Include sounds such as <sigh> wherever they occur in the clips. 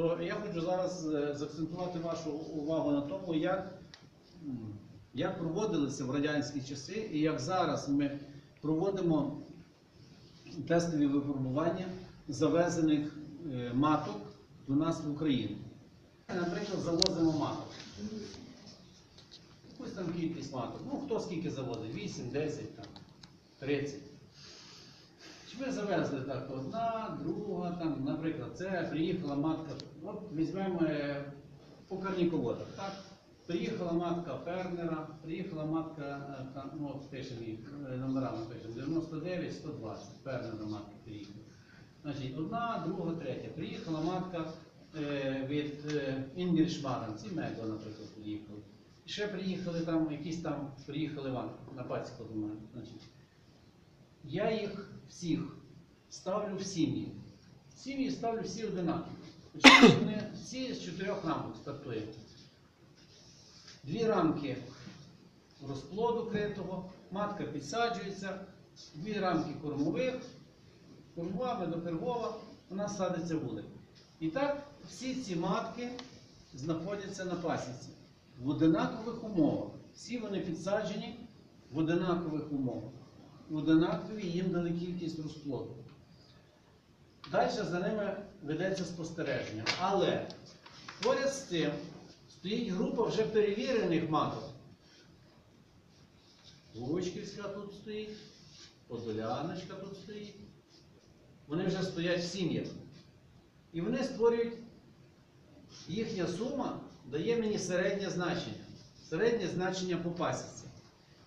то я хочу зараз е, заакцентувати вашу увагу на тому, як, як проводилися в радянські часи і як зараз ми проводимо тестові випробування завезених е, маток до нас в Україну. Наприклад, завозимо маток. Якусь там кількість маток. Ну, хто скільки завозить? 8, 10, там, 30. Ми завезли так одна, друга, там, наприклад, це приїхала матка, от візьмемо е, по карніководах, так? Приїхала матка фермера, приїхала матка, е, там, ну пишемо їх, е, номерами пишемо, 99, 120, фермера матка приїхала. Значить, одна, друга, третя. Приїхала матка е, від е, Інгрішмаран, ці Мего, наприклад, приїхали. Ще приїхали там, якісь там, приїхали вам на пасіку до мене. Значить, я їх всіх ставлю в сім'ї. Сім'ї ставлю всі одинакові. Причому Вони всі з чотирьох рамок стартують. Дві рамки розплоду критого, матка підсаджується, дві рамки кормових, кормова, медопергова, вона садиться вулик. І так всі ці матки знаходяться на пасіці в одинакових умовах. Всі вони підсаджені в одинакових умовах. Одинакові їм дали кількість розплоду. Далі за ними ведеться спостереження. Але поряд з цим стоїть група вже перевірених маток. Лучківська тут стоїть, Подоляночка тут стоїть. Вони вже стоять в сім'ях. І вони створюють, їхня сума дає мені середнє значення. Середнє значення по пасіці.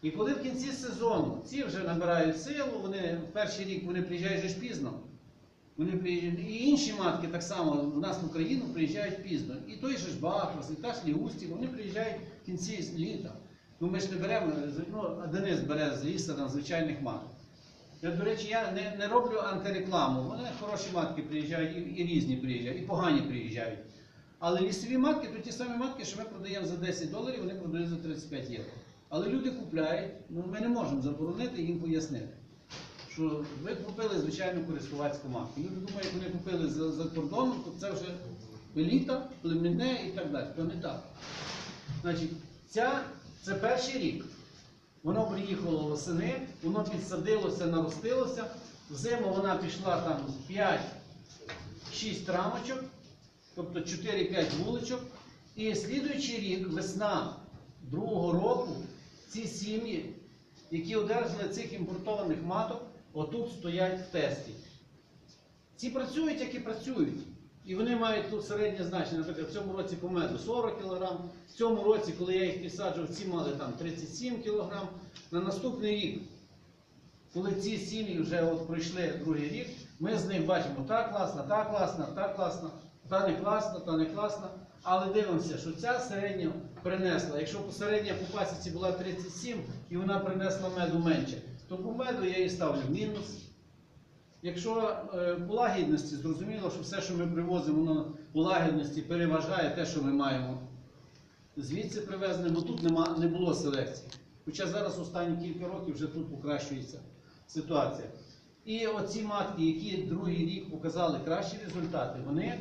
І коли в кінці сезону ці вже набирають силу, вони в перший рік вони приїжджають вже ж пізно. Вони приїжджають, і інші матки так само в нас в Україну приїжджають пізно. І той же ж Бахрос, і та ж Лігустів, вони приїжджають в кінці літа. Ну ми ж не беремо, ну, а Денис бере з ліса там, звичайних маток. Я, до речі, я не, не роблю антирекламу. Вони хороші матки приїжджають, і, і різні приїжджають, і погані приїжджають. Але лісові матки, то ті самі матки, що ми продаємо за 10 доларів, вони продають за 35 євро. Але люди купляють, ну ми не можемо заборонити їм пояснити, що ви купили звичайну користувацьку матку. Люди думають, вони купили за, за кордоном, то це вже еліта, племінне і так далі. То не так. Значить, ця, це перший рік. Воно приїхало восени, воно підсадилося, наростилося. Взиму вона пішла там 5-6 рамочок, тобто 4-5 вуличок. І слідуючий рік, весна другого року, ці сім'ї, які одержали цих імпортованих маток, отут стоять в тесті. Ці працюють, як і працюють. І вони мають тут середнє значення. Наприклад, в цьому році по меду 40 кг, в цьому році, коли я їх підсаджував, ці мали там 37 кг. На наступний рік, коли ці сім'ї вже от пройшли другий рік, ми з них бачимо, та класна, та класна, та класна, та не класна, та не класна. Але дивимося, що ця середня принесла. Якщо середня по пасіці була 37 і вона принесла меду менше, то по меду я її ставлю мінус. Якщо е, по лагідності, зрозуміло, що все, що ми привозимо, воно по лагідності переважає те, що ми маємо звідси привезли, бо тут нема, не було селекції. Хоча зараз останні кілька років вже тут покращується ситуація. І оці матки, які другий рік показали кращі результати, вони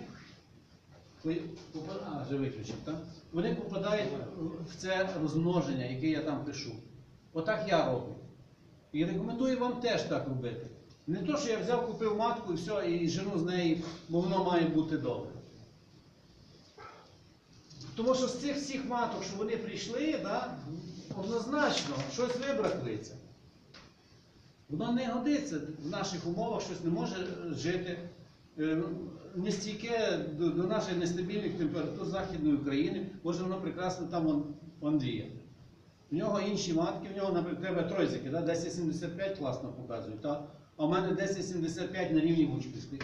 а, вже виключив, так? Вони попадають в це розмноження, яке я там пишу. Отак я роблю. І рекомендую вам теж так робити. Не то, що я взяв, купив матку і все, і жену з неї, бо воно має бути добре. Тому що з цих всіх маток, що вони прийшли, да, однозначно щось вибраклиться. Воно не годиться в наших умовах, щось не може жити. Е, Не стійке до, до наших нестабільних температур Західної України, може воно прекрасно там он, у Андрія. В нього інші матки, в нього, наприклад, треба тройзики, да? 1075 класно показують, а в мене 1075 на рівні Гучківської.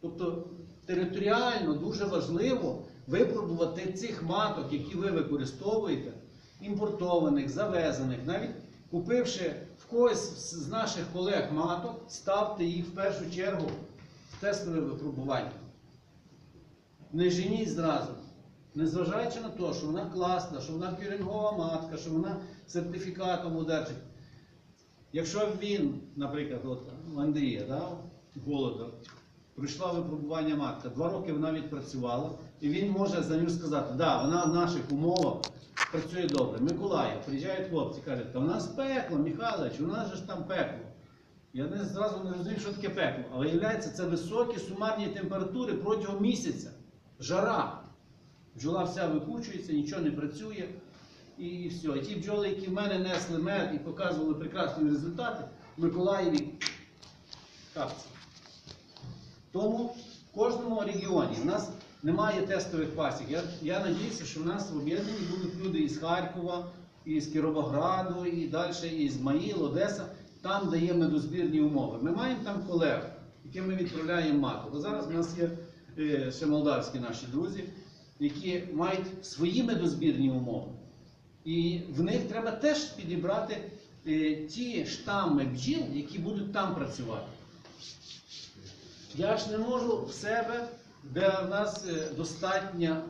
Тобто територіально дуже важливо випробувати цих маток, які ви використовуєте, імпортованих, завезених, навіть купивши в когось з наших колег маток, ставте їх в першу чергу в тестове випробування. Не женіть зразу. Незважаючи на те, що вона класна, що вона кюрінгова матка, що вона сертифікатом одержить. Якщо він, наприклад, от Андрія, да, Голода, пройшла випробування матка. Два роки вона відпрацювала, і він може за нього сказати, да, вона в наших умовах працює добре. Миколаїв, приїжджають хлопці, кажуть, та у нас пекло, Михайлович, у нас же ж там пекло. Я не зразу не розумію, що таке пекло. Але виявляється, це високі сумарні температури протягом місяця. Жара. Бджола вся викучується, нічого не працює. І все. І ті бджоли, які в мене несли мед і показували прекрасні результати, в Миколаєві капці. Тому в кожному регіоні в нас немає тестових пасік. Я, я надіюся, що в нас в об'єднанні будуть люди із Харкова, із Кіровограду, і далі із Маїл, Одеса, там, де є медозбірні умови. Ми маємо там колег, яким ми відправляємо матку. Бо зараз в нас є е, ще молдавські наші друзі, які мають свої медозбірні умови. І в них треба теж підібрати е, ті штами бджіл, які будуть там працювати. Я ж не можу в себе, де в нас е, достатня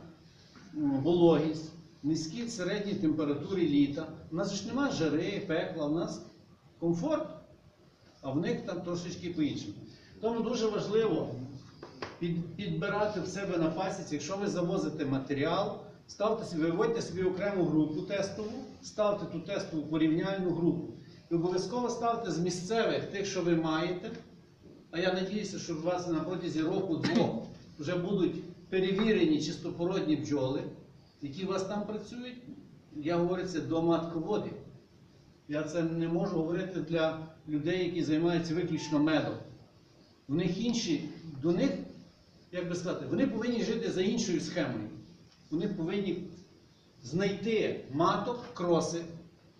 вологість, низькі середні температури літа. У нас ж немає жари, пекла, у нас комфорт, а в них там трошечки по-іншому. Тому дуже важливо під, підбирати в себе на пасіці, якщо ви завозите матеріал, ставте собі, виводьте собі окрему групу тестову, ставте ту тестову порівняльну групу. І обов'язково ставте з місцевих тих, що ви маєте. А я надіюся, що у вас на протязі року-двох вже будуть перевірені чистопородні бджоли, які у вас там працюють. Я говорю це до матководів. Я це не можу говорити для людей, які займаються виключно медом. В них інші, до них, як би сказати, вони повинні жити за іншою схемою. Вони повинні знайти маток, кроси,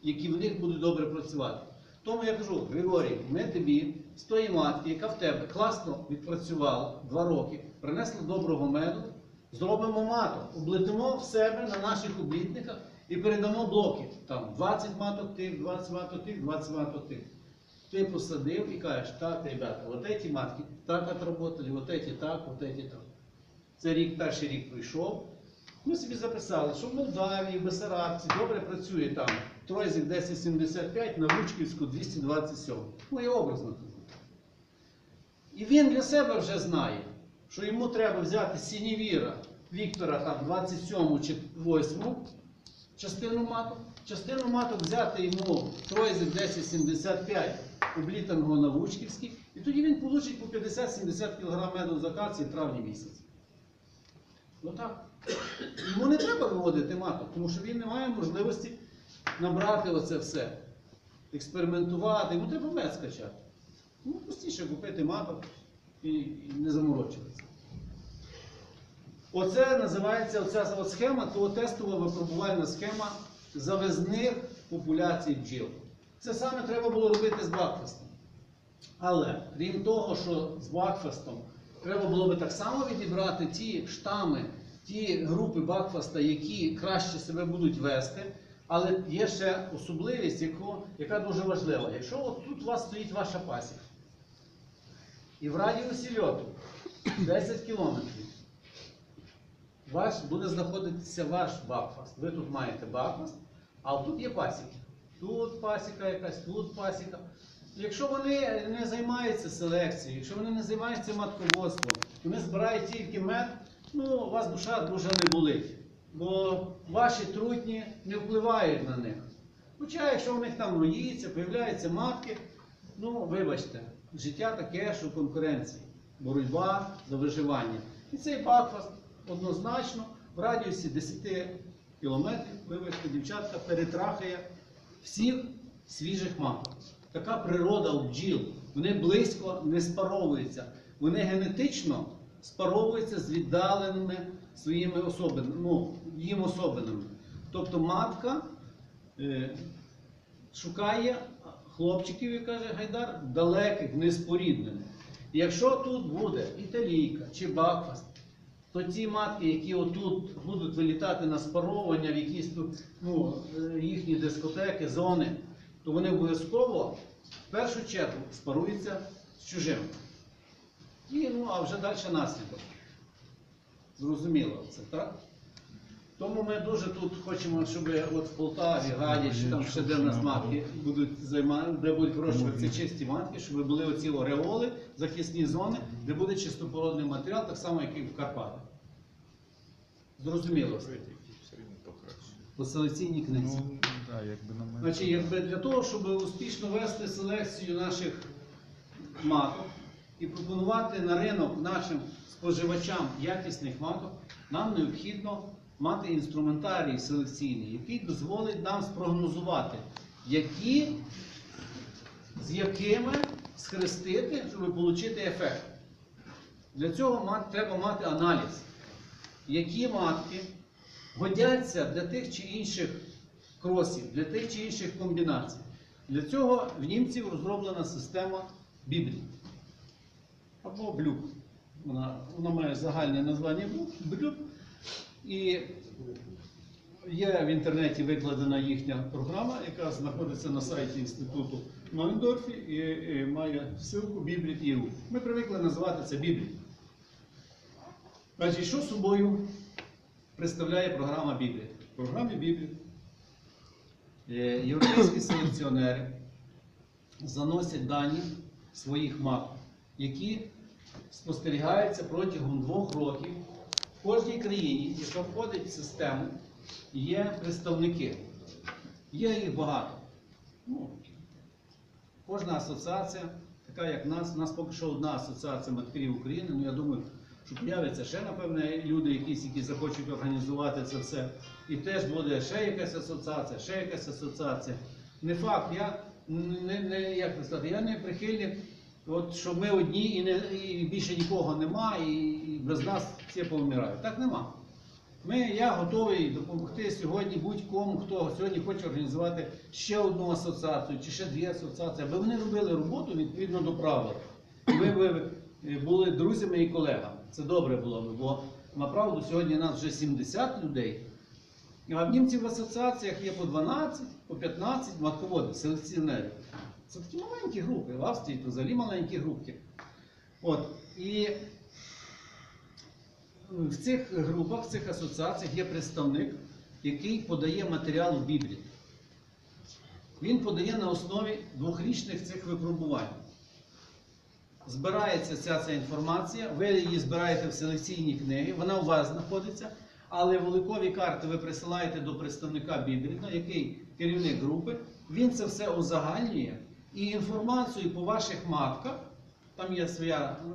які в них будуть добре працювати. Тому я кажу, Григорій, ми тобі з тої матки, яка в тебе класно відпрацювала два роки, принесла доброго меду, зробимо маток, облетимо в себе на наших облітниках і передамо блоки. Там 20 маток тих, 20 маток тих, 20 маток тих. Ти посадив і кажеш, так, ребята, от ці матки так отработали, от ці так, от ці так. Це рік, перший рік пройшов. Ми собі записали, що в Молдавії, в Бесарабці добре працює там Тройзик 1075 на Вучківську 227. Ну, я образно кажу. І він для себе вже знає, що йому треба взяти сінівіра Віктора там 27 чи 8 частину маток, частину маток взяти йому Тройзик 1075 облітаного на Вучківській, і тоді він получить по 50-70 кг меду з акації в травні місяці. Отак. Йому не треба виводити маток, тому що він не має можливості набрати оце все, експериментувати, йому треба мед скачати. Ну, простіше купити маток і, і не заморочуватися. Оце називається оця схема, то тестова випробувальна схема завезних популяцій бджіл. Це саме треба було робити з Бакфестом. Але крім того, що з Бакфестом треба було би так само відібрати ті штами, ті групи Бакфаста, які краще себе будуть вести. Але є ще особливість, яка дуже важлива. Якщо от тут у вас стоїть ваша пасіка, і в радіусі льоту <clears throat> 10 кілометрів, ваш буде знаходитися ваш бакфаст. Ви тут маєте бакфаст, а тут є пасіки. Тут пасіка якась, тут пасіка. Якщо вони не займаються селекцією, якщо вони не займаються матководством, вони збирають тільки мед, ну у вас душа дуже не болить. Бо ваші трутні не впливають на них. Хоча, якщо в них там роїться, появляються матки, ну вибачте, життя таке, що конкуренція, боротьба за виживання. І цей бакфаст однозначно в радіусі 10 кілометрів, вибачте, дівчатка перетрахає всіх свіжих маток. Така природа у бджіл. Вони близько не спаровуються. Вони генетично спаровуються з віддаленими своїми особинами, ну, їм особинами. Тобто матка е, шукає хлопчиків, як каже Гайдар, далеких, неспоріднених. Якщо тут буде італійка чи бакфаст, то ті матки, які отут будуть вилітати на спаровування в якісь тут ну, їхні дискотеки, зони, то вони обов'язково в першу чергу спаруються з чужим. І, ну, а вже далі наслідок. Зрозуміло це, так? Тому ми дуже тут хочемо, щоб от в Полтаві, Гаді, чи там ще де в нас матки будуть займати, де будуть вирощуватися чисті матки, щоб були оці ореоли, захисні зони, де буде чистопородний матеріал, так само, як і в Карпатах. Зрозуміло. По селекційній книзі. Ну, да, якби на мене. Значить, якби для того, щоб успішно вести селекцію наших маток і пропонувати на ринок нашим споживачам якісних маток, нам необхідно мати інструментарій селекційний, який дозволить нам спрогнозувати, які, з якими схрестити, щоб отримати ефект. Для цього треба мати аналіз, які матки годяться для тих чи інших кросів, для тих чи інших комбінацій. Для цього в німців розроблена система Біблії або блюк. Вона, вона має загальне названня блюк. І є в інтернеті викладена їхня програма, яка знаходиться на сайті інституту Нойндорфі і, має ссылку Біблії.eu. Ми привикли називати це. Значить, що собою представляє програма Біблії? В програмі Біблії е, європейські селекціонери заносять дані своїх мап, які спостерігаються протягом двох років. В кожній країні, яка входить в систему, є представники. Є їх багато. Ну, кожна асоціація, така як нас, у нас поки що одна асоціація матерів України, ну я думаю, що появляться ще, напевне, люди, якісь, які захочуть організувати це все. І теж буде ще якась асоціація, ще якась асоціація. Не факт, я не, не, як сказати, я не прихильник, от, що ми одні і, не, і більше нікого нема, і без нас всі повмирають. Так нема. Ми, я готовий допомогти сьогодні будь-кому, хто сьогодні хоче організувати ще одну асоціацію чи ще дві асоціації, аби вони робили роботу відповідно до правил. Ми би е, були друзями і колегами. Це добре було б, бо направду сьогодні нас вже 70 людей. А в німців в асоціаціях є по 12, по 15 матководів, селекціонерів. Це такі маленькі групи. В Австрії то взагалі маленькі групки. От. І в цих групах, в цих асоціаціях є представник, який подає матеріал в Біблії. Він подає на основі двохрічних цих випробувань. Збирається вся ця інформація, ви її збираєте в селекційні книги, вона у вас знаходиться, але вуликові карти ви присилаєте до представника Бібліна, який керівник групи, він це все узагальнює і інформацію по ваших матках, там є своя ну,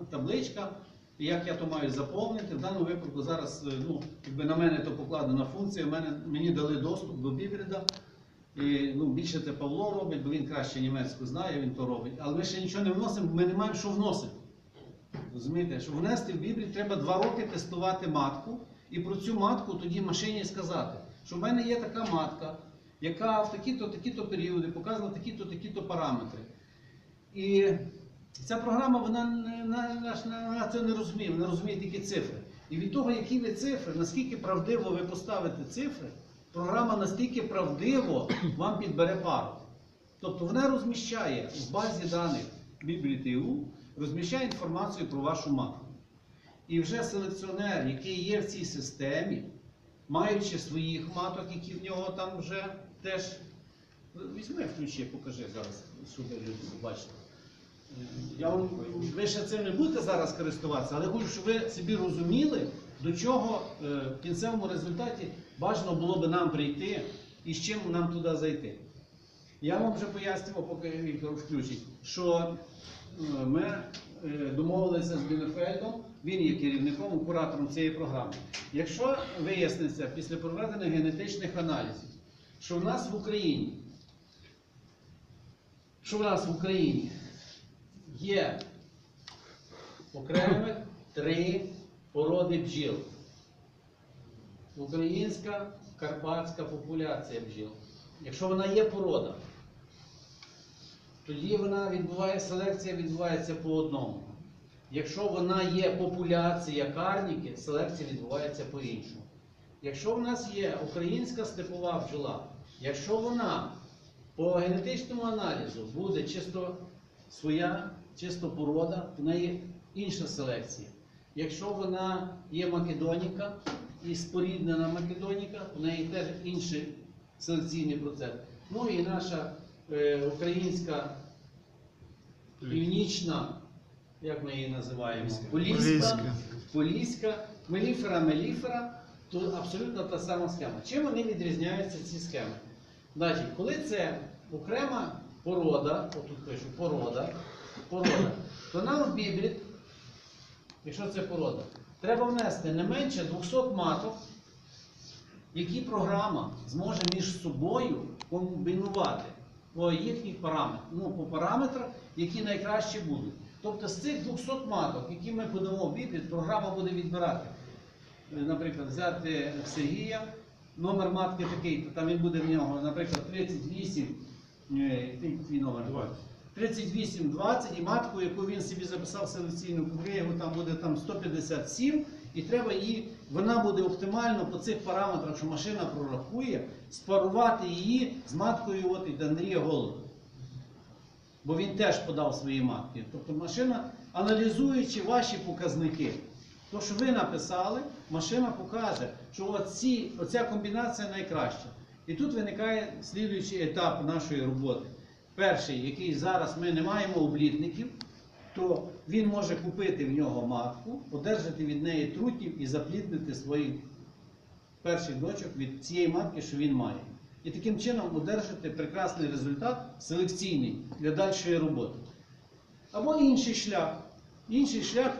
як я то маю заповнити. В даному випадку зараз е, ну, якби на мене то покладена функція, мене, мені дали доступ до Бібліда. І ну, більше це Павло робить, бо він краще німецьку знає, він то робить. Але ми ще нічого не вносимо, ми не маємо що вносити. Розумієте, щоб внести в Біблію, треба два роки тестувати матку, і про цю матку тоді машині сказати, що в мене є така матка, яка в такі-то, такі-то періоди показувала такі-то, такі-то параметри. І ця програма вона не, на, на, на, на це не розуміє, вона розуміє тільки цифри. І від того, які ви цифри, наскільки правдиво ви поставите цифри, програма настільки правдиво вам підбере пару. Тобто вона розміщає в базі даних Біблії.ТУ, розміщає інформацію про вашу матку. І вже селекціонер, який є в цій системі, маючи своїх маток, які в нього там вже теж. Візьми включи, покажи зараз, щоб люди побачили. Я вам, ви ще цим не будете зараз користуватися, але хочу, щоб ви собі розуміли, до чого е, в кінцевому результаті бажано було би нам прийти і з чим нам туди зайти. Я вам вже пояснював, поки Віктор включить, що е, ми е, домовилися з Бінефельдом, він є керівником, куратором цієї програми. Якщо виясниться після проведення генетичних аналізів, що в нас в Україні, що в нас в Україні є окремих три породи бджіл. Українська карпатська популяція бджіл. Якщо вона є порода, тоді вона відбуває селекція відбувається по одному. Якщо вона є популяція карніки, селекція відбувається по-іншому. Якщо в нас є українська степова бджола, якщо вона по генетичному аналізу буде чисто своя, чисто порода, в неї інша селекція. Якщо вона є македоніка і споріднена македоніка, у неї теж інший селекційний процес. Ну і наша е, українська північна, як ми її називаємо? Поліська. Поліська, меліфера, меліфера, то абсолютно та сама схема. Чим вони відрізняються ці схеми? Значить, коли це окрема порода, отут пишу порода, порода, то нам в Біблії, якщо це порода, треба внести не менше 200 маток, які програма зможе між собою комбінувати по їхніх параметрах, ну, по параметрах, які найкраще будуть. Тобто з цих 200 маток, які ми подамо в Біблію, програма буде відбирати. Е, Наприклад, взяти Сергія, номер матки такий, там він буде в нього, наприклад, 38, е, номер? 38-20 і матку, яку він собі записав селекційну книгу, там буде там 157, і треба її, вона буде оптимально по цих параметрах, що машина прорахує, спарувати її з маткою от від Андрія Голода. Бо він теж подав свої матки. Тобто машина, аналізуючи ваші показники, то, що ви написали, машина покаже, що оці, оця комбінація найкраща. І тут виникає слідуючий етап нашої роботи. Перший, який зараз ми не маємо облітників, то він може купити в нього матку, одержати від неї трутнів і запліднити своїх перших дочок від цієї матки, що він має. І таким чином одержати прекрасний результат селекційний для дальшої роботи. Або інший шлях. Інший шлях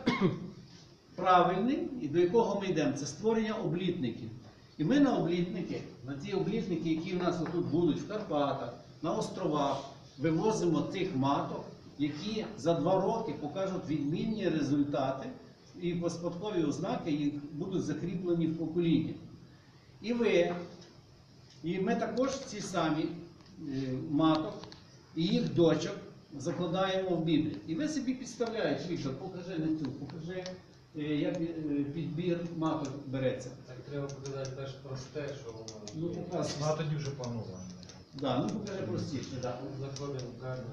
<clears throat> правильний, і до якого ми йдемо, це створення облітників. І ми на облітники, на ті облітники, які в нас тут будуть в Карпатах, на островах, вивозимо тих маток, які за два роки покажуть відмінні результати, і по спадкові ознаки їх будуть закріплені в поколінні. І ви, і ми також ці самі е, маток і їх дочок закладаємо в Біблію. І ви собі підставляєте, Віктор, покажи не цю, покажи, як е, підбір маток береться. Так треба показати теж просте, що воно. Ну, є. якраз. Ну, а тоді вже планування. Да, ну покажи простіше. Да. Заходимо в карму.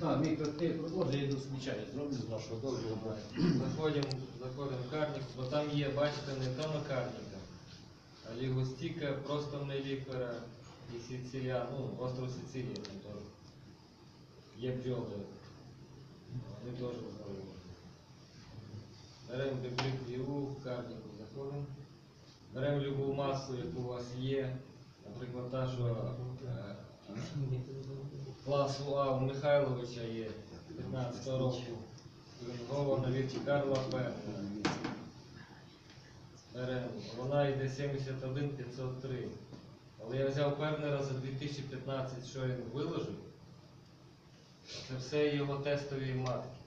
Так, Віктор, ти продовжуй, я йду смічаю, зроблю з вашого дозволу. Заходимо, заходимо в карник, бо там є, бачите, не то накарника, а лігостіка, просто не меліфера і Сицилія, ну, остров Сицилія там теж. Є бджоли. Вони теж здорові. Беремо в карніку заходимо. Беремо любу масу, яку у вас є. Наприклад, та, що е, класу А у Михайловича є 15 року. Львова на вірті Карла Петра. Беремо. Вона йде 71 503. Але я взяв Певнера за 2015, що він виложив. Це все його тестові матки,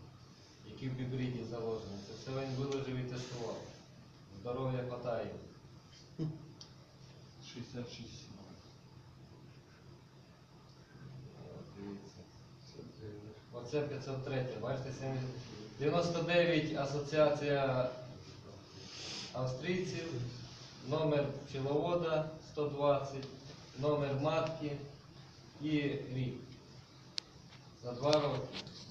які в бібриді заложені. Це все він виложив і тестував. Здоров'я хватає. 66. Дивіться. Оце 503, бачите, 70. 99 асоціація австрійців, номер пчеловода 120, номер матки і рік. За два роки.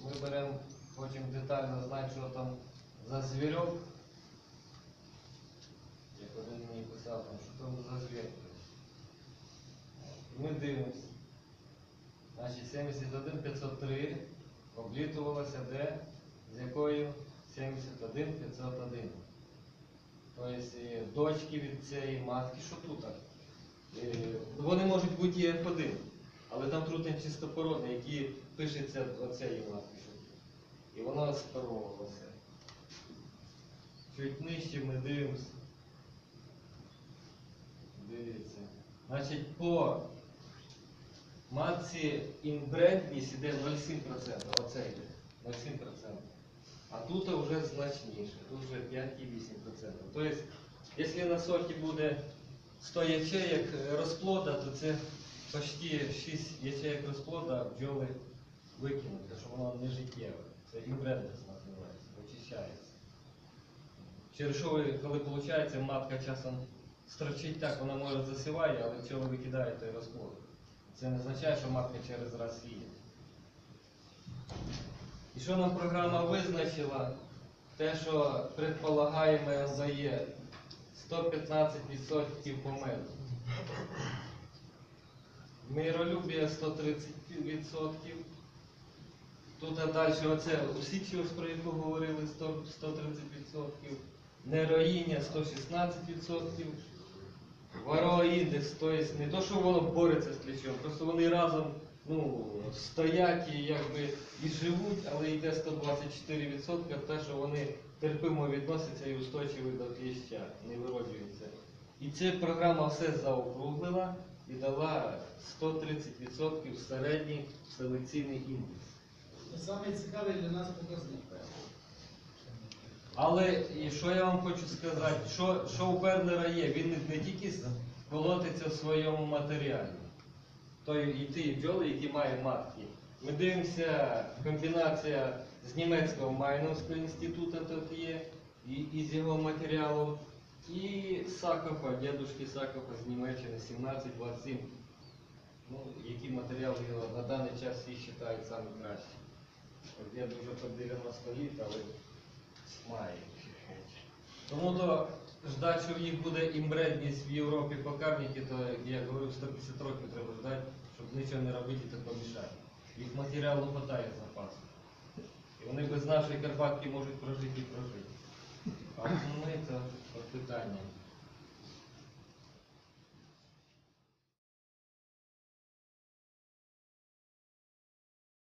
Ми беремо, хочемо детально знати, що там за звірок. Як один мені писав, що там за звір. Ми дивимося. Значить, 71 503 облітувалося де? З якою 71 501. Тобто дочки від цієї матки, що тут? Вони можуть бути і F1, але там трутень чистопородний, які пишеться оцеї матки. І вона спаровувалася. Чуть нижче ми дивимося. Дивіться. Значить, по матці інбредність іде 0,7%, оце йде 0,7%. А тут вже значніше, тут вже 5,8%. Тобто, якщо на сорті буде 100 ячеек розплода, то це почти 6 ячеек розплода бджоли викинуть, тому що воно не життєве. Це інбредність називається, очищається. Через що, ви- коли виходить, матка часом строчить так, вона може засіває, але пчоли викидає той розплод. Це не означає, що матка через раз їде. І що нам програма визначила? те, що предполагаємо дає 115% по. Миролюбія 130%. Тут а далі оце усічість, про яку говорили, 100, 130%. Нероїння 116%. Вароіндекс, тобто не то, що воно бореться з кліщом, просто вони разом ну, стоять і якби і живуть, але йде 124% те, що вони терпимо відносяться і устойчиві до кліща, не вироджуються. І ця програма все заокруглила і дала 130% середній селекційний індекс. Саме цікавий для нас показник. Але і що я вам хочу сказати, що, що у Берлера є, він не, тільки колотиться в своєму матеріалі. Той і ті бджоли, які мають матки. Ми дивимося, комбінація з німецького Майновського інституту тут є, і, і з його матеріалу, і Сакопа, дядушки Сакопа з Німеччини 17-27. Ну, які матеріали його на даний час всі вважають кращі. От я дуже по 90 літ, але має. Тому то ждати, що в їх буде імбредність в Європі по карніки, то я говорю, 150 років треба ждати, щоб нічого не робити і тако мішати. Їх матеріалу хватає запасу. І вони без нашої Карпатки можуть прожити і прожити. А ми то